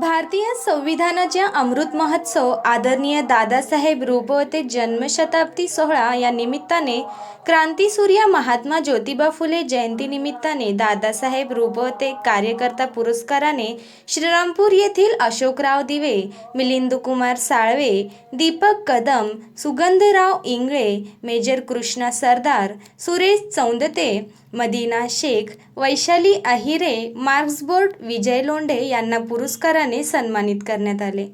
भारतीय संविधानाच्या अमृत महोत्सव आदरणीय दादासाहेब रूपवते जन्मशताब्दी सोहळा या निमित्ताने क्रांतीसूर्य महात्मा ज्योतिबा फुले जयंतीनिमित्ताने दादासाहेब रूपवते कार्यकर्ता पुरस्काराने श्रीरामपूर येथील अशोकराव दिवे मिलिंदकुमार साळवे दीपक कदम सुगंधराव इंगळे मेजर कृष्णा सरदार सुरेश चौंदते मदीना शेख वैशाली अहिरे मार्क्सबोर्ड विजय लोंढे यांना पुरस्काराने सन्मानित करण्यात आले.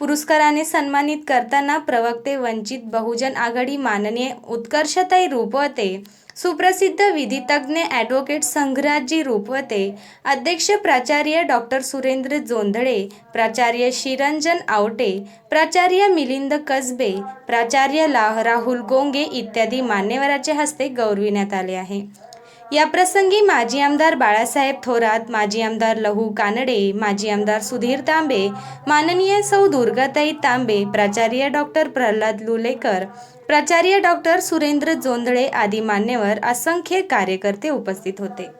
पुरस्काराने सन्मानित करताना प्रवक्ते वंचित बहुजन आघाडी माननीय उत्कर्षताई रूपवते सुप्रसिद्ध विधितज्ञ ॲडव्होकेट संघराजी रूपवते अध्यक्ष प्राचार्य डॉक्टर सुरेंद्र जोंधळे प्राचार्य शिरंजन आवटे प्राचार्य मिलिंद कसबे प्राचार्य ला राहुल गोंगे इत्यादी मान्यवराच्या हस्ते गौरविण्यात आले आहे. याप्रसंगी माजी आमदार बाळासाहेब थोरात माजी आमदार लहू कानडे माजी आमदार सुधीर तांबे माननीय सौ दुर्गाताई तांबे प्राचार्य डॉक्टर प्रल्हाद लुलेकर प्राचार्य डॉक्टर सुरेंद्र जोंधळे आदी मान्यवर असंख्य कार्यकर्ते उपस्थित होते.